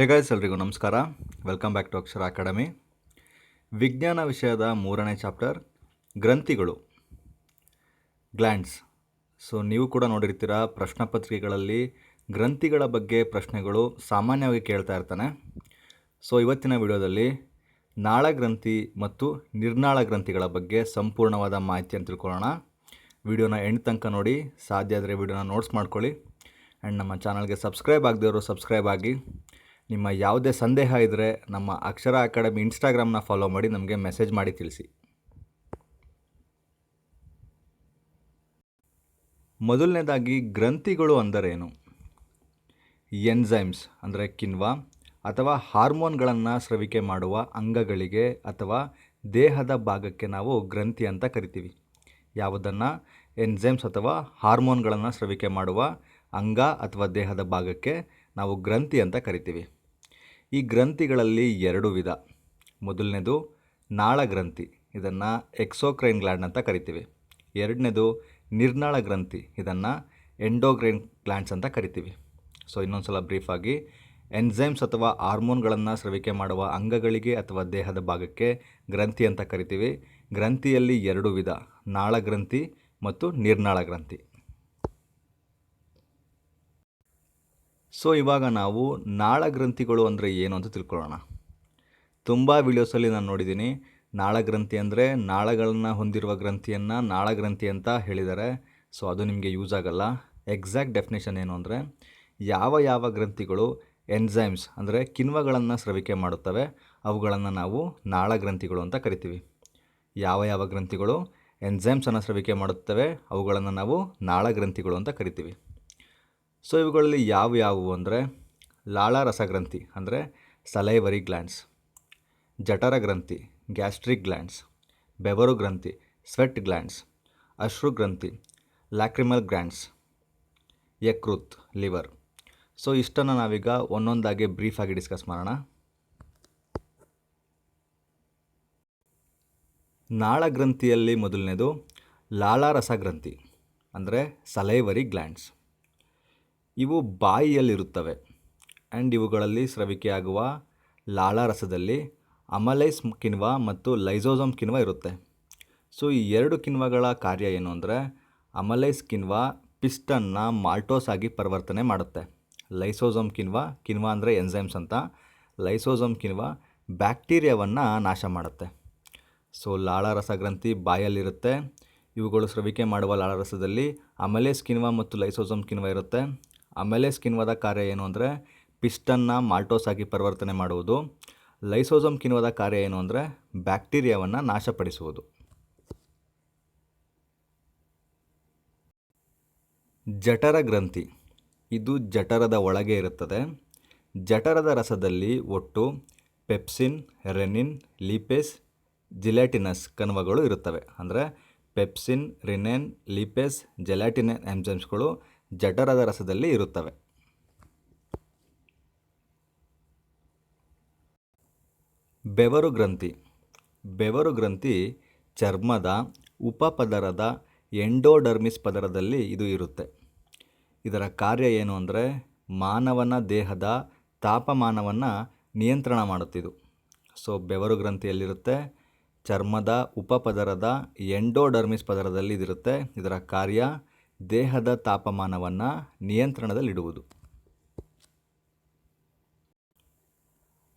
Hey guys ಎಲ್ರಿಗೂ ನಮಸ್ಕಾರ. Welcome back to Akshara academy ವಿಜ್ಞಾನ ವಿಷಯದ ಮೂರನೇ ಚಾಪ್ಟರ್ ಗ್ರಂಥಿಗಳು ಗ್ಲ್ಯಾಂಡ್ಸ್ ಸೊ ನೀವು ಕೂಡ ನೋಡಿರ್ತೀರ, ಪ್ರಶ್ನೆ ಪತ್ರಿಕೆಗಳಲ್ಲಿ ಗ್ರಂಥಿಗಳ ಬಗ್ಗೆ ಪ್ರಶ್ನೆಗಳು ಸಾಮಾನ್ಯವಾಗಿ ಕೇಳ್ತಾ ಇರ್ತಾನೆ. ಸೊ ಇವತ್ತಿನ ವಿಡಿಯೋದಲ್ಲಿ ನಾಳ ಗ್ರಂಥಿ ಮತ್ತು ನಿರ್ನಾಳ ಗ್ರಂಥಿಗಳ ಬಗ್ಗೆ ಸಂಪೂರ್ಣವಾದ ಮಾಹಿತಿಯನ್ನು ತಿಳ್ಕೊಳ್ಳೋಣ. ವಿಡಿಯೋನ ಎಂಡ್ ತನಕ ನೋಡಿ, ಸಾಧ್ಯ ಆದರೆ ವಿಡಿಯೋನ ನೋಟ್ಸ್ ಮಾಡ್ಕೊಳ್ಳಿ. ಆ್ಯಂಡ್ ನಮ್ಮ ಚಾನಲ್ಗೆ ಸಬ್ಸ್ಕ್ರೈಬ್ ಆಗದವರು ಸಬ್ಸ್ಕ್ರೈಬ್ ಆಗಿ. ನಿಮ್ಮ ಯಾವುದೇ ಸಂದೇಹ ಇದ್ದರೆ ನಮ್ಮ ಅಕ್ಷರ ಅಕಾಡೆಮಿ ಇನ್ಸ್ಟಾಗ್ರಾಮ್ನ ಫಾಲೋ ಮಾಡಿ ನಮಗೆ ಮೆಸೇಜ್ ಮಾಡಿ ತಿಳಿಸಿ. ಮೊದಲನೇದಾಗಿ ಗ್ರಂಥಿಗಳು ಅಂದರೇನು? ಎನ್ಝೈಮ್ಸ್ ಅಂದರೆ ಕಿಣ್ವ ಅಥವಾ ಹಾರ್ಮೋನ್ಗಳನ್ನು ಸ್ರವಿಕೆ ಮಾಡುವ ಅಂಗಗಳಿಗೆ ಅಥವಾ ದೇಹದ ಭಾಗಕ್ಕೆ ನಾವು ಗ್ರಂಥಿ ಅಂತ ಕರಿತೀವಿ. ಯಾವುದನ್ನು? ಎನ್ಝೈಮ್ಸ್ ಅಥವಾ ಹಾರ್ಮೋನ್ಗಳನ್ನು ಸ್ರವಿಕೆ ಮಾಡುವ ಅಂಗ ಅಥವಾ ದೇಹದ ಭಾಗಕ್ಕೆ ನಾವು ಗ್ರಂಥಿ ಅಂತ ಕರಿತೀವಿ. ಈ ಗ್ರಂಥಿಗಳಲ್ಲಿ ಎರಡು ವಿಧ. ಮೊದಲನೇದು ನಾಳ ಗ್ರಂಥಿ, ಇದನ್ನು ಎಕ್ಸೋಕ್ರೈನ್ ಗ್ಲ್ಯಾಂಡ್ ಅಂತ ಕರಿತೀವಿ. ಎರಡನೇದು ನಿರ್ನಾಳ ಗ್ರಂಥಿ, ಇದನ್ನು ಎಂಡೋಗ್ರೈನ್ ಗ್ಲ್ಯಾಂಡ್ಸ್ ಅಂತ ಕರಿತೀವಿ. ಸೊ ಇನ್ನೊಂದು ಸಲ ಬ್ರೀಫಾಗಿ ಎನ್ಝೈಮ್ಸ್ ಅಥವಾ ಹಾರ್ಮೋನ್ಗಳನ್ನು ಸ್ರವಿಕೆ ಮಾಡುವ ಅಂಗಗಳಿಗೆ ಅಥವಾ ದೇಹದ ಭಾಗಕ್ಕೆ ಗ್ರಂಥಿ ಅಂತ ಕರಿತೀವಿ. ಗ್ರಂಥಿಯಲ್ಲಿ ಎರಡು ವಿಧ, ನಾಳ ಗ್ರಂಥಿ ಮತ್ತು ನಿರ್ನಾಳ ಗ್ರಂಥಿ. ಸೊ, ಇವಾಗ ನಾವು ನಾಳ ಗ್ರಂಥಿಗಳು ಅಂದರೆ ಏನು ಅಂತ ತಿಳ್ಕೊಳ್ಳೋಣ. ತುಂಬ ವಿಡಿಯೋಸಲ್ಲಿ ನಾನು ನೋಡಿದ್ದೀನಿ. ನಾಳಗ್ರಂಥಿ ಅಂದರೆ ನಾಳಗಳನ್ನು ಹೊಂದಿರುವ ಗ್ರಂಥಿಯನ್ನು ನಾಳಗ್ರಂಥಿ ಅಂತ ಹೇಳಿದ್ದಾರೆ. ಸೊ, ಅದು ನಿಮಗೆ ಯೂಸ್ ಆಗಲ್ಲ. ಎಕ್ಸಾಕ್ಟ್ ಡೆಫಿನೇಷನ್ ಏನು ಅಂದರೆ, ಯಾವ ಯಾವ ಗ್ರಂಥಿಗಳು ಎನ್ಝೈಮ್ಸ್ ಅಂದರೆ ಕಿಣ್ವಗಳನ್ನು ಸ್ರವಿಕೆ ಮಾಡುತ್ತವೆ, ಅವುಗಳನ್ನು ನಾವು ನಾಳಗ್ರಂಥಿಗಳು ಅಂತ ಕರಿತೀವಿ. ಯಾವ ಯಾವ ಗ್ರಂಥಿಗಳು ಎನ್ಝೈಮ್ಸನ್ನು ಸ್ರವಿಕೆ ಮಾಡುತ್ತವೆ, ಅವುಗಳನ್ನು ನಾವು ನಾಳಗ್ರಂಥಿಗಳು ಅಂತ ಕರಿತೀವಿ. ಸೊ ಇವುಗಳಲ್ಲಿ ಯಾವ ಯಾವುವು ಅಂದರೆ ಲಾಳಾರಸಗ್ರಂಥಿ ಅಂದರೆ ಸಲೈವರಿ ಗ್ಲ್ಯಾಂಡ್ಸ್ ಜಠರ ಗ್ರಂಥಿ, ಗ್ಯಾಸ್ಟ್ರಿಕ್ ಗ್ಲ್ಯಾಂಡ್ಸ್ ಬೆವರು ಗ್ರಂಥಿ, ಸ್ವೆಟ್ ಗ್ಲ್ಯಾಂಡ್ಸ್ ಅಶ್ರು ಗ್ರಂಥಿ, ಲ್ಯಾಕ್ರಿಮಲ್ ಗ್ಲ್ಯಾಂಡ್ಸ್ ಯಕೃತ್, ಲಿವರ್. ಸೊ ಇಷ್ಟನ್ನು ನಾವೀಗ ಒಂದೊಂದಾಗಿ ಬ್ರೀಫಾಗಿ ಡಿಸ್ಕಸ್ ಮಾಡೋಣ. ನಾಳಗ್ರಂಥಿಯಲ್ಲಿ ಮೊದಲನೇದು ಲಾಳಾರಸಗ್ರಂಥಿ ಅಂದರೆ ಸಲೈವರಿ ಗ್ಲ್ಯಾಂಡ್ಸ್ ಇವು ಬಾಯಿಯಲ್ಲಿರುತ್ತವೆ. ಆ್ಯಂಡ್ ಇವುಗಳಲ್ಲಿ ಸ್ರವಿಕೆಯಾಗುವ ಲಾಳಾರಸದಲ್ಲಿ ಅಮಲೈಸ್ ಕಿಣ್ವ ಮತ್ತು ಲೈಸೋಸೋಮ್ ಕಿಣ್ವ ಇರುತ್ತೆ. ಸೊ, ಈ ಎರಡು ಕಿಣ್ವಗಳ ಕಾರ್ಯ ಏನು ಅಂದರೆ ಅಮಲೈಸ್ ಕಿಣ್ವ ಪಿಸ್ಟನ್ನ ಮಾಲ್ಟೋಸ್ ಆಗಿ ಪರಿವರ್ತನೆ ಮಾಡುತ್ತೆ. ಲೈಸೋಸೋಮ್ ಕಿಣ್ವ ಕಿಣ್ವ ಅಂದರೆ ಎನ್ಸೈಮ್ಸ್ ಅಂತ. ಲೈಸೋಸೋಮ್ ಕಿಣ್ವ ಬ್ಯಾಕ್ಟೀರಿಯಾವನ್ನು ನಾಶ ಮಾಡುತ್ತೆ. ಸೊ, ಲಾಳಾರಸ ಗ್ರಂಥಿ ಬಾಯಲ್ಲಿರುತ್ತೆ. ಇವುಗಳು ಸ್ರವಿಕೆ ಮಾಡುವ ಲಾಳಾರಸದಲ್ಲಿ ಅಮಲೇಸ್ ಕಿಣ್ವ ಮತ್ತು ಲೈಸೋಸೋಮ್ ಕಿಣ್ವ ಇರುತ್ತೆ. ಅಮಲೇಸ್ ಸ್ಕಿನ್ವಾದ ಕಾರ್ಯ ಏನು ಅಂದರೆ ಪಿಸ್ಟನ್ನ ಮಾಲ್ಟೋಸ್ ಆಗಿ ಪರಿವರ್ತನೆ ಮಾಡುವುದು. ಲೈಸೋಸಮ್ ಕಿಣ್ವದ ಕಾರ್ಯ ಏನು ಅಂದರೆ ಬ್ಯಾಕ್ಟೀರಿಯಾವನ್ನು ನಾಶಪಡಿಸುವುದು. ಜಠರ ಗ್ರಂಥಿ. ಇದು ಜಠರದ ಒಳಗೆ ಇರುತ್ತದೆ. ಜಠರದ ರಸದಲ್ಲಿ ಒಟ್ಟು ಪೆಪ್ಸಿನ್ ರೆನಿನ್ ಲೀಪೇಸ್ ಜಿಲ್ಯಾಟಿನಸ್ ಕಣ್ವಗಳು ಇರುತ್ತವೆ. ಅಂದರೆ ಪೆಪ್ಸಿನ್ ರಿನೆನ್ ಲೀಪೇಸ್ ಜೆಲಾಟಿನನ್ ಎಂಜಮ್ಸ್ಗಳು ಜಠರದ ರಸದಲ್ಲಿ ಇರುತ್ತವೆ. ಬೆವರು ಗ್ರಂಥಿ. ಬೆವರು ಗ್ರಂಥಿ ಚರ್ಮದ, ಉಪಪದರದ, ಎಂಡೋಡರ್ಮಿಸ್ ಪದರದಲ್ಲಿ ಇದು ಇರುತ್ತೆ. ಇದರ ಕಾರ್ಯ ಏನು ಅಂದರೆ ಮಾನವನ ದೇಹದ ತಾಪಮಾನವನ್ನು ನಿಯಂತ್ರಣ ಮಾಡುತ್ತಿದ್ದು ಸೊ, ಬೆವರು ಗ್ರಂಥಿಯಲ್ಲಿರುತ್ತೆ, ಚರ್ಮದ, ಉಪಪದರದ, ಎಂಡೋಡರ್ಮಿಸ್ ಪದರದಲ್ಲಿ ಇದಿರುತ್ತೆ. ಇದರ ಕಾರ್ಯ ದೇಹದ ತಾಪಮಾನವನ್ನು ನಿಯಂತ್ರಣದಲ್ಲಿಡುವುದು.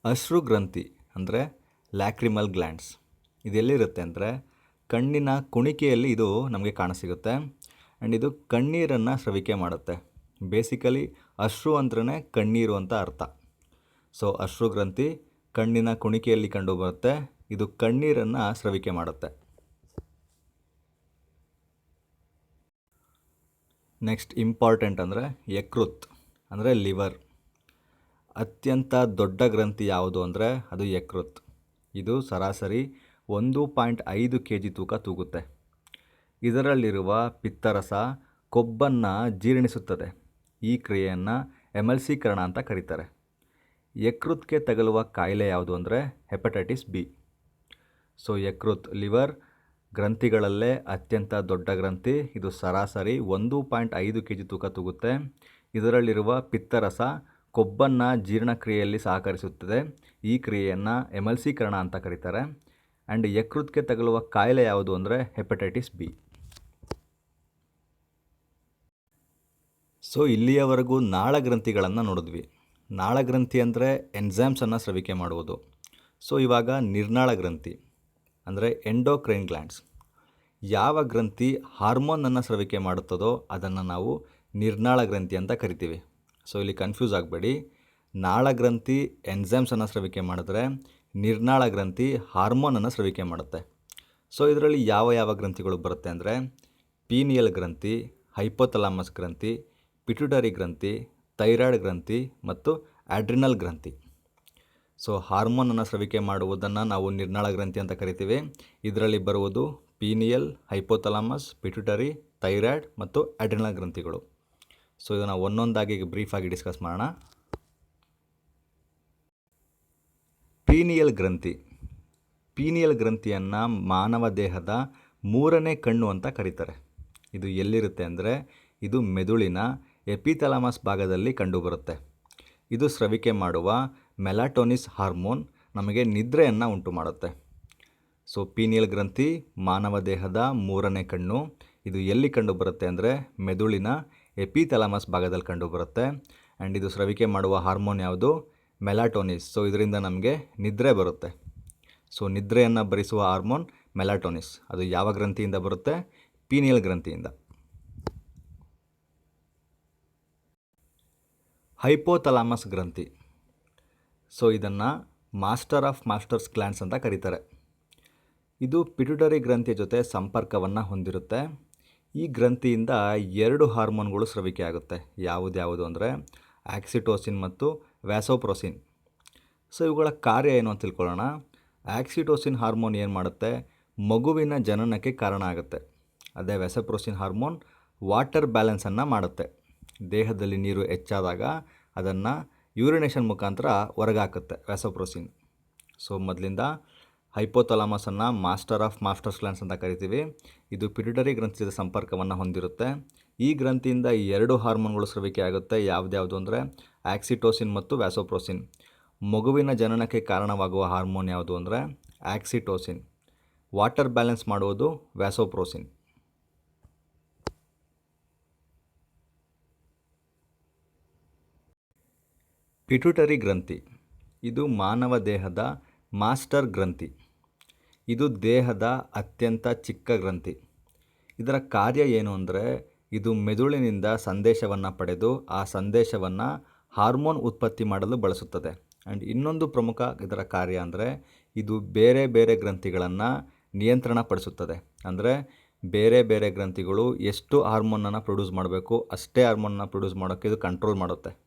ಅಶ್ರು ಗ್ರಂಥಿ ಅಂದರೆ ಲ್ಯಾಕ್ರಿಮಲ್ ಗ್ಲ್ಯಾಂಡ್ಸ್. ಇದೆಲ್ಲಿರುತ್ತೆ ಅಂದರೆ ಕಣ್ಣಿನ ಕುಣಿಕೆಯಲ್ಲಿ ಇದು ನಮಗೆ ಕಾಣಸಿಗುತ್ತೆ. ಆ್ಯಂಡ್ ಇದು ಕಣ್ಣೀರನ್ನು ಸ್ರವಿಕೆ ಮಾಡುತ್ತೆ. ಬೇಸಿಕಲಿ ಅಶ್ರು ಅಂದ್ರೆ ಕಣ್ಣೀರು ಅಂತ ಅರ್ಥ. ಸೊ ಅಶ್ರು ಗ್ರಂಥಿ ಕಣ್ಣಿನ ಕುಣಿಕೆಯಲ್ಲಿ ಕಂಡುಬರುತ್ತೆ. ಇದು ಕಣ್ಣೀರನ್ನು ಸ್ರವಿಕೆ ಮಾಡುತ್ತೆ. ನೆಕ್ಸ್ಟ್ ಇಂಪಾರ್ಟೆಂಟ್ ಅಂದರೆ ಯಕೃತ್, ಅಂದರೆ ಲಿವರ್. ಅತ್ಯಂತ ದೊಡ್ಡ ಗ್ರಂಥಿ ಯಾವುದು ಅಂದರೆ ಅದು ಯಕೃತ್. ಇದು ಸರಾಸರಿ ಒಂದು ಪಾಯಿಂಟ್ ಐದು ಕೆ ಜಿ ತೂಕ ತೂಗುತ್ತೆ. ಇದರಲ್ಲಿರುವ ಪಿತ್ತರಸ ಕೊಬ್ಬನ್ನು ಜೀರ್ಣಿಸುತ್ತದೆ. ಈ ಕ್ರಿಯೆಯನ್ನು ಎಮಲ್ಸೀಕರಣ ಅಂತ ಕರೀತಾರೆ. ಯಕೃತ್ಗೆ ತಗಲುವ ಕಾಯಿಲೆ ಯಾವುದು ಅಂದರೆ ಹೆಪಟೈಟಿಸ್ ಬಿ. ಸೊ ಯಕೃತ್, ಲಿವರ್ ಗ್ರಂಥಿಗಳಲ್ಲೇ ಅತ್ಯಂತ ದೊಡ್ಡ ಗ್ರಂಥಿ. ಇದು ಸರಾಸರಿ ಒಂದು ಪಾಯಿಂಟ್ ಐದು ಕೆ ಜಿ ತೂಕ ತೂಗುತ್ತೆ. ಇದರಲ್ಲಿರುವ ಪಿತ್ತರಸ ಕೊಬ್ಬನ್ನು ಜೀರ್ಣಕ್ರಿಯೆಯಲ್ಲಿ ಸಹಕರಿಸುತ್ತದೆ. ಈ ಕ್ರಿಯೆಯನ್ನು ಎಮಲ್ಸೀಕರಣ ಅಂತ ಕರೀತಾರೆ. ಆ್ಯಂಡ್ ಯಕೃತ್ಗೆ ತಗಲುವ ಕಾಯಿಲೆ ಯಾವುದು ಅಂದರೆ ಹೆಪಟೈಟಿಸ್ ಬಿ. ಸೊ, ಇಲ್ಲಿಯವರೆಗೂ ನಾಳಗ್ರಂಥಿಗಳನ್ನು ನೋಡಿದ್ವಿ. ನಾಳಗ್ರಂಥಿ ಅಂದರೆ ಎನ್ಸಾಮ್ಸನ್ನು ಸ್ರವಿಕೆ ಮಾಡುವುದು. ಸೊ, ಇವಾಗ ನಿರ್ನಾಳ ಗ್ರಂಥಿ. ಅಂದರೆ ಎಂಡೋಕ್ರೈನ್ ಗ್ಲ್ಯಾಂಡ್ಸ್ ಯಾವ ಗ್ರಂಥಿ ಹಾರ್ಮೋನನ್ನು ಸ್ರವಿಕೆ ಮಾಡುತ್ತದೋ ಅದನ್ನು ನಾವು ನಿರ್ನಾಳ ಗ್ರಂಥಿ ಅಂತ ಕರಿತೀವಿ. ಸೊ ಇಲ್ಲಿ ಕನ್ಫ್ಯೂಸ್ ಆಗಬೇಡಿ. ನಾಳ ಗ್ರಂಥಿ ಎನ್ಝೈಮ್ಸನ್ನು ಸ್ರವಿಕೆ ಮಾಡಿದ್ರೆ ನಿರ್ನಾಳ ಗ್ರಂಥಿ ಹಾರ್ಮೋನನ್ನು ಸ್ರವಿಕೆ ಮಾಡುತ್ತೆ. ಸೊ ಇದರಲ್ಲಿ ಯಾವ ಯಾವ ಗ್ರಂಥಿಗಳು ಬರುತ್ತೆ ಅಂದರೆ ಪೀನಿಯಲ್ ಗ್ರಂಥಿ ಹೈಪೋಥಲಾಮಸ್ ಗ್ರಂಥಿ ಪಿಟ್ಯುಟರಿ ಗ್ರಂಥಿ ಥೈರಾಯ್ಡ್ ಗ್ರಂಥಿ ಮತ್ತು ಆಡ್ರಿನಲ್ ಗ್ರಂಥಿ. ಸೊ ಹಾರ್ಮೋನನ್ನು ಸ್ರವಿಕೆ ಮಾಡುವುದನ್ನು ನಾವು ನಿರ್ನಾಳ ಗ್ರಂಥಿ ಅಂತ ಕರಿತೀವಿ. ಇದರಲ್ಲಿ ಬರುವುದು ಪೀನಿಯಲ್, ಹೈಪೋಥಲಾಮಸ್, ಪಿಟ್ಯುಟರಿ, ಥೈರಾಯ್ಡ್ ಮತ್ತು ಅಡ್ರಿನಲ್ ಗ್ರಂಥಿಗಳು. ಸೊ ಇದನ್ನು ಒಂದೊಂದಾಗಿ ಬ್ರೀಫಾಗಿ ಡಿಸ್ಕಸ್ ಮಾಡೋಣ. ಪೀನಿಯಲ್ ಗ್ರಂಥಿ. ಪೀನಿಯಲ್ ಗ್ರಂಥಿಯನ್ನು ಮಾನವ ದೇಹದ ಮೂರನೇ ಕಣ್ಣು ಅಂತ ಕರೀತಾರೆ. ಇದು ಎಲ್ಲಿರುತ್ತೆ ಅಂದರೆ ಇದು ಮೆದುಳಿನ ಎಪಿಥಲಾಮಸ್ ಭಾಗದಲ್ಲಿ ಕಂಡುಬರುತ್ತೆ. ಇದು ಸ್ರವಿಕೆ ಮಾಡುವ ಮೆಲಾಟೋನಿಸ್ ಹಾರ್ಮೋನ್ ನಮಗೆ ನಿದ್ರೆಯನ್ನು ಉಂಟು ಮಾಡುತ್ತೆ. ಸೊ, ಪೀನಿಯಲ್ ಗ್ರಂಥಿ, ಮಾನವ ದೇಹದ ಮೂರನೇ ಕಣ್ಣು, ಇದು ಎಲ್ಲಿ ಕಂಡುಬರುತ್ತೆ ಅಂದರೆ ಮೆದುಳಿನ ಎಪಿಥಲಾಮಸ್ ಭಾಗದಲ್ಲಿ ಕಂಡುಬರುತ್ತೆ ಆ್ಯಂಡ್ ಇದು ಸ್ರವಿಕೆ ಮಾಡುವ ಹಾರ್ಮೋನ್ ಯಾವುದು? ಮೆಲಾಟೋನಿಸ್. ಸೊ ಇದರಿಂದ ನಮಗೆ ನಿದ್ರೆ ಬರುತ್ತೆ. ಸೊ ನಿದ್ರೆಯನ್ನು ಭರಿಸುವ ಹಾರ್ಮೋನ್ ಮೆಲಾಟೋನಿಸ್. ಅದು ಯಾವ ಗ್ರಂಥಿಯಿಂದ ಬರುತ್ತೆ? ಪೀನಿಯಲ್ ಗ್ರಂಥಿಯಿಂದ. ಹೈಪೋಥಲಾಮಸ್ ಗ್ರಂಥಿ. ಸೊ ಇದನ್ನು ಮಾಸ್ಟರ್ ಆಫ್ ಮಾಸ್ಟರ್ಸ್ ಗ್ಲ್ಯಾಂಡ್ಸ್ ಅಂತ ಕರೀತಾರೆ. ಇದು ಪಿಟ್ಯುಟರಿ ಗ್ರಂಥಿಯ ಜೊತೆ ಸಂಪರ್ಕವನ್ನು ಹೊಂದಿರುತ್ತೆ. ಈ ಗ್ರಂಥಿಯಿಂದ ಎರಡು ಹಾರ್ಮೋನ್ಗಳು ಸ್ರವಿಕೆ ಆಗುತ್ತೆ. ಯಾವುದ್ಯಾವುದು ಅಂದರೆ ಆಕ್ಸಿಟೋಸಿನ್ ಮತ್ತು ವ್ಯಾಸೋಪ್ರೋಸಿನ್. ಸೊ ಇವುಗಳ ಕಾರ್ಯ ಏನು ಅಂತ ತಿಳ್ಕೊಳ್ಳೋಣ. ಆಕ್ಸಿಟೋಸಿನ್ ಹಾರ್ಮೋನ್ ಏನು ಮಾಡುತ್ತೆ? ಮಗುವಿನ ಜನನಕ್ಕೆ ಕಾರಣ ಆಗುತ್ತೆ. ಅದೇ ವ್ಯಾಸೋಪ್ರೋಸಿನ್ ಹಾರ್ಮೋನ್ ವಾಟರ್ ಬ್ಯಾಲೆನ್ಸನ್ನು ಮಾಡುತ್ತೆ. ದೇಹದಲ್ಲಿ ನೀರು ಹೆಚ್ಚಾದಾಗ ಅದನ್ನು ಯೂರಿನೇಷನ್ ಮುಖಾಂತರ ಹೊರಗಾಕುತ್ತೆ ವ್ಯಾಸೋಪ್ರೋಸಿನ್ ಸೊ ಮೊದಲಿಂದ ಹೈಪೋಥಲಾಮಸನ್ನು ಮಾಸ್ಟರ್ ಆಫ್ ಮಾಸ್ಟರ್ಸ್ ಗ್ಲ್ಯಾನ್ಸ್ ಅಂತ ಕರಿತೀವಿ. ಇದು ಪಿಡಿಟರಿ ಗ್ರಂಥಿಯ ಸಂಪರ್ಕವನ್ನು ಹೊಂದಿರುತ್ತೆ. ಈ ಗ್ರಂಥಿಯಿಂದ ಎರಡು ಹಾರ್ಮೋನ್ಗಳು ಸ್ರವಿಕೆ ಆಗುತ್ತೆ. ಯಾವುದ್ಯಾವುದು ಅಂದರೆ ಆಕ್ಸಿಟೋಸಿನ್ ಮತ್ತು ವ್ಯಾಸೋಪ್ರೋಸಿನ್ ಮಗುವಿನ ಜನನಕ್ಕೆ ಕಾರಣವಾಗುವ ಹಾರ್ಮೋನ್ ಯಾವುದು ಅಂದರೆ ಆಕ್ಸಿಟೋಸಿನ್. ವಾಟರ್ ಬ್ಯಾಲೆನ್ಸ್ ಮಾಡುವುದು ವ್ಯಾಸೋಪ್ರೋಸಿನ್ ಪಿಟ್ಯುಟರಿ ಗ್ರಂಥಿ. ಇದು ಮಾನವ ದೇಹದ ಮಾಸ್ಟರ್ ಗ್ರಂಥಿ. ಇದು ದೇಹದ ಅತ್ಯಂತ ಚಿಕ್ಕ ಗ್ರಂಥಿ. ಇದರ ಕಾರ್ಯ ಏನು ಅಂದರೆ, ಇದು ಮೆದುಳಿನಿಂದ ಸಂದೇಶವನ್ನು ಪಡೆದು ಆ ಸಂದೇಶವನ್ನು ಹಾರ್ಮೋನ್ ಉತ್ಪತ್ತಿ ಮಾಡಲು ಬಳಸುತ್ತದೆ. ಆ್ಯಂಡ್ ಇನ್ನೊಂದು ಪ್ರಮುಖ ಇದರ ಕಾರ್ಯ ಅಂದರೆ, ಇದು ಬೇರೆ ಬೇರೆ ಗ್ರಂಥಿಗಳನ್ನು ನಿಯಂತ್ರಣ ಪಡಿಸುತ್ತದೆ ಅಂದರೆ, ಬೇರೆ ಬೇರೆ ಗ್ರಂಥಿಗಳು ಎಷ್ಟು ಹಾರ್ಮೋನನ್ನು ಪ್ರೊಡ್ಯೂಸ್ ಮಾಡಬೇಕು, ಅಷ್ಟೇ ಹಾರ್ಮೋನನ್ನು ಪ್ರೊಡ್ಯೂಸ್ ಮಾಡೋಕ್ಕೆ ಇದು ಕಂಟ್ರೋಲ್ ಮಾಡುತ್ತೆ.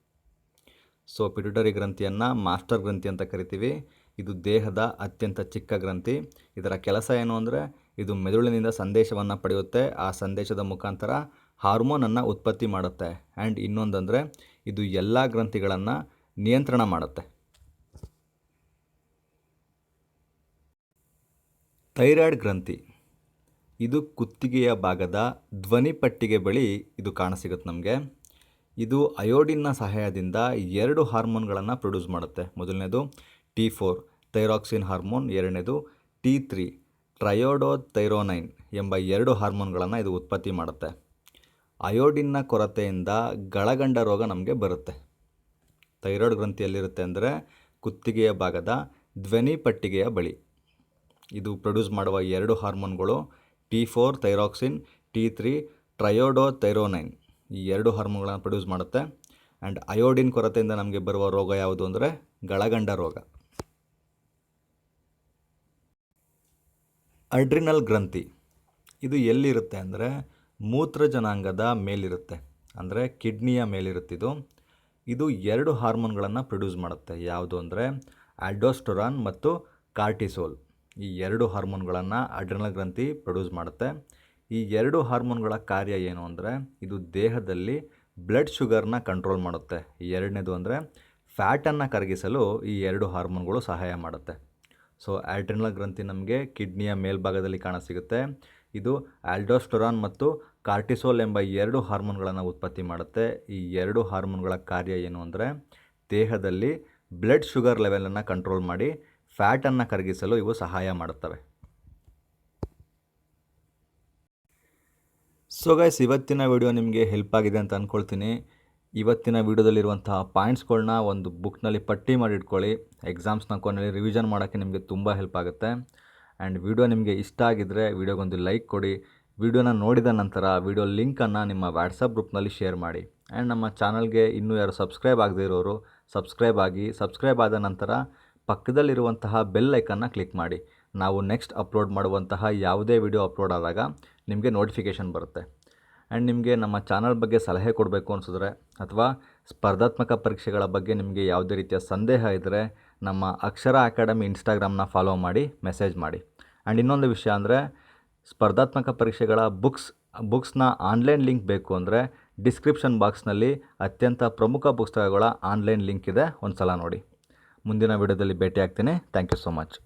ಸೊ ಪಿಟ್ಯುಟರಿ ಗ್ರಂಥಿಯನ್ನು ಮಾಸ್ಟರ್ ಗ್ರಂಥಿ ಅಂತ ಕರಿತೀವಿ. ಇದು ದೇಹದ ಅತ್ಯಂತ ಚಿಕ್ಕ ಗ್ರಂಥಿ. ಇದರ ಕೆಲಸ ಏನು ಅಂದರೆ, ಇದು ಮೆದುಳಿನಿಂದ ಸಂದೇಶವನ್ನು ಪಡೆಯುತ್ತೆ. ಆ ಸಂದೇಶದ ಮುಖಾಂತರ ಹಾರ್ಮೋನನ್ನು ಉತ್ಪತ್ತಿ ಮಾಡುತ್ತೆ. ಆ್ಯಂಡ್ ಇನ್ನೊಂದಂದರೆ, ಇದು ಎಲ್ಲ ಗ್ರಂಥಿಗಳನ್ನು ನಿಯಂತ್ರಣ ಮಾಡುತ್ತೆ. ಥೈರಾಯ್ಡ್ ಗ್ರಂಥಿ. ಇದು ಕುತ್ತಿಗೆಯ ಭಾಗದ ಧ್ವನಿಪಟ್ಟಿಗೆ ಬಳಿ ಇದು ಕಾಣಸಿಗುತ್ತೆ ನಮಗೆ. ಇದು ಅಯೋಡಿನ್ನ ಸಹಾಯದಿಂದ ಎರಡು ಹಾರ್ಮೋನ್ಗಳನ್ನು ಪ್ರೊಡ್ಯೂಸ್ ಮಾಡುತ್ತೆ. ಮೊದಲನೇದು ಟಿ ಫೋರ್, ಥೈರಾಕ್ಸಿನ್ ಹಾರ್ಮೋನ್. ಎರಡನೇದು ಟಿ ತ್ರೀ ಟ್ರಯೋಡೋಥೈರೋನೈನ್ ಎಂಬ ಎರಡು ಹಾರ್ಮೋನ್ಗಳನ್ನು ಇದು ಉತ್ಪತ್ತಿ ಮಾಡುತ್ತೆ. ಅಯೋಡಿನ್ನ ಕೊರತೆಯಿಂದ ಗಳಗಂಡ ರೋಗ ನಮಗೆ ಬರುತ್ತೆ. ಥೈರಾಯ್ಡ್ ಗ್ರಂಥಿಯಲ್ಲಿರುತ್ತೆ ಅಂದರೆ ಕುತ್ತಿಗೆಯ ಭಾಗದ ಧ್ವನಿ ಪಟ್ಟಿಗೆಯ ಬಳಿ. ಇದು ಪ್ರೊಡ್ಯೂಸ್ ಮಾಡುವ ಎರಡು ಹಾರ್ಮೋನ್ಗಳು T four, thyroxine, T three triiodothyronine ಈ ಎರಡು ಹಾರ್ಮೋನ್ಗಳನ್ನು ಪ್ರೊಡ್ಯೂಸ್ ಮಾಡುತ್ತೆ. ಆ್ಯಂಡ್ ಅಯೋಡಿನ್ ಕೊರತೆಯಿಂದ ನಮಗೆ ಬರುವ ರೋಗ ಯಾವುದು ಅಂದರೆ ಗಳಗಂಡ ರೋಗ. ಅಡ್ರಿನಲ್ ಗ್ರಂಥಿ. ಇದು ಎಲ್ಲಿರುತ್ತೆ ಅಂದರೆ ಮೂತ್ರಜನಾಂಗದ ಮೇಲಿರುತ್ತೆ. ಅಂದರೆ ಕಿಡ್ನಿಯ ಮೇಲಿರುತ್ತಿದ್ದು ಇದು. ಎರಡು ಹಾರ್ಮೋನ್ಗಳನ್ನು ಪ್ರೊಡ್ಯೂಸ್ ಮಾಡುತ್ತೆ. ಯಾವುದು ಅಂದರೆ ಆಲ್ಡೋಸ್ಟೊರಾನ್ ಮತ್ತು ಕಾರ್ಟಿಸೋಲ್ ಈ ಎರಡು ಹಾರ್ಮೋನ್ಗಳನ್ನು ಅಡ್ರಿನಲ್ ಗ್ರಂಥಿ ಪ್ರೊಡ್ಯೂಸ್ ಮಾಡುತ್ತೆ. ಈ ಎರಡು ಹಾರ್ಮೋನ್ಗಳ ಕಾರ್ಯ ಏನು ಅಂದರೆ, ಇದು ದೇಹದಲ್ಲಿ ಬ್ಲಡ್ ಶುಗರ್ನ ಕಂಟ್ರೋಲ್ ಮಾಡುತ್ತೆ. ಎರಡನೇದು ಅಂದರೆ ಫ್ಯಾಟನ್ನು ಕರಗಿಸಲು ಈ ಎರಡು ಹಾರ್ಮೋನ್ಗಳು ಸಹಾಯ ಮಾಡುತ್ತೆ. ಸೊ ಆಲ್ಟ್ರಿನಲ್ ಗ್ರಂಥಿ ನಮಗೆ ಕಿಡ್ನಿಯ ಮೇಲ್ಭಾಗದಲ್ಲಿ ಕಾಣಸಿಗುತ್ತೆ. ಇದು ಆಲ್ಡೋಸ್ಟೊರಾನ್ ಮತ್ತು ಕಾರ್ಟಿಸೋಲ್ ಎಂಬ ಎರಡು ಹಾರ್ಮೋನ್ಗಳನ್ನು ಉತ್ಪತ್ತಿ ಮಾಡುತ್ತೆ. ಈ ಎರಡು ಹಾರ್ಮೋನ್ಗಳ ಕಾರ್ಯ ಏನು ಅಂದರೆ, ದೇಹದಲ್ಲಿ ಬ್ಲಡ್ ಶುಗರ್ ಲೆವೆಲನ್ನು ಕಂಟ್ರೋಲ್ ಮಾಡಿ ಫ್ಯಾಟನ್ನು ಕರಗಿಸಲು ಇವು ಸಹಾಯ ಮಾಡುತ್ತವೆ. ಸೊ ಗೈಸ್ ಇವತ್ತಿನ ವಿಡಿಯೋ ನಿಮಗೆ ಹೆಲ್ಪ್ ಆಗಿದೆ ಅಂತ ಅಂದ್ಕೊಳ್ತೀನಿ ಇವತ್ತಿನ ವಿಡಿಯೋದಲ್ಲಿರುವಂತಹ ಪಾಯಿಂಟ್ಸ್ಗಳನ್ನ ಒಂದು ಬುಕ್ನಲ್ಲಿ ಪಟ್ಟಿ ಮಾಡಿ ಇಟ್ಕೊಳ್ಳಿ. ಎಕ್ಸಾಮ್ಸ್ನ ಕೊನೆಯಲ್ಲಿ ರಿವಿಷನ್ ಮಾಡೋಕ್ಕೆ ನಿಮಗೆ ತುಂಬ ಹೆಲ್ಪ್ ಆಗುತ್ತೆ. ಆ್ಯಂಡ್ ವಿಡಿಯೋ ನಿಮಗೆ ಇಷ್ಟ ಆಗಿದ್ದರೆ ವಿಡಿಯೋಗೊಂದು ಲೈಕ್ ಕೊಡಿ. ವಿಡಿಯೋನ ನೋಡಿದ ನಂತರ ವಿಡಿಯೋ ಲಿಂಕನ್ನು ನಿಮ್ಮ ವಾಟ್ಸಪ್ ಗ್ರೂಪ್ನಲ್ಲಿ ಶೇರ್ ಮಾಡಿ. ಆ್ಯಂಡ್ ನಮ್ಮ ಚಾನಲ್ಗೆ ಇನ್ನೂ ಯಾರು ಸಬ್ಸ್ಕ್ರೈಬ್ ಆಗದೇ ಇರೋರು ಸಬ್ಸ್ಕ್ರೈಬ್ ಆಗಿ ಸಬ್ಸ್ಕ್ರೈಬ್ ಆದ ನಂತರ ಪಕ್ಕದಲ್ಲಿರುವಂತಹ ಬೆಲ್ ಐಕನ್ನ ಕ್ಲಿಕ್ ಮಾಡಿ. ನಾವು ನೆಕ್ಸ್ಟ್ ಅಪ್ಲೋಡ್ ಮಾಡುವಂತಹ ಯಾವುದೇ ವಿಡಿಯೋ ಅಪ್ಲೋಡ್ ಆದಾಗ ನಿಮಗೆ ನೋಟಿಫಿಕೇಷನ್ ಬರುತ್ತೆ. ಆ್ಯಂಡ್ ನಿಮಗೆ ನಮ್ಮ ಚಾನಲ್ ಬಗ್ಗೆ ಸಲಹೆ ಕೊಡಬೇಕು ಅನಿಸಿದ್ರೆ ಅಥವಾ ಸ್ಪರ್ಧಾತ್ಮಕ ಪರೀಕ್ಷೆಗಳ ಬಗ್ಗೆ ನಿಮಗೆ ಯಾವುದೇ ರೀತಿಯ ಸಂದೇಹ ಇದ್ದರೆ ನಮ್ಮ ಅಕ್ಷರ ಅಕಾಡೆಮಿ ಇನ್ಸ್ಟಾಗ್ರಾಮ್ನ ಫಾಲೋ ಮಾಡಿ, ಮೆಸೇಜ್ ಮಾಡಿ. ಆ್ಯಂಡ್ ಇನ್ನೊಂದು ವಿಷಯ ಅಂದರೆ ಸ್ಪರ್ಧಾತ್ಮಕ ಪರೀಕ್ಷೆಗಳ ಬುಕ್ಸ್, ಬುಕ್ಸ್ನ ಆನ್ಲೈನ್ ಲಿಂಕ್ ಬೇಕು ಅಂದರೆ ಡಿಸ್ಕ್ರಿಪ್ಷನ್ ಬಾಕ್ಸ್ನಲ್ಲಿ ಅತ್ಯಂತ ಪ್ರಮುಖ ಪುಸ್ತಕಗಳ ಆನ್ಲೈನ್ ಲಿಂಕ್ ಇದೆ ಒಂದು ಸಲ ನೋಡಿ. ಮುಂದಿನ ವಿಡಿಯೋದಲ್ಲಿ ಭೇಟಿ ಆಗ್ತೀನಿ ಥ್ಯಾಂಕ್ ಯು ಸೊ ಮಚ್.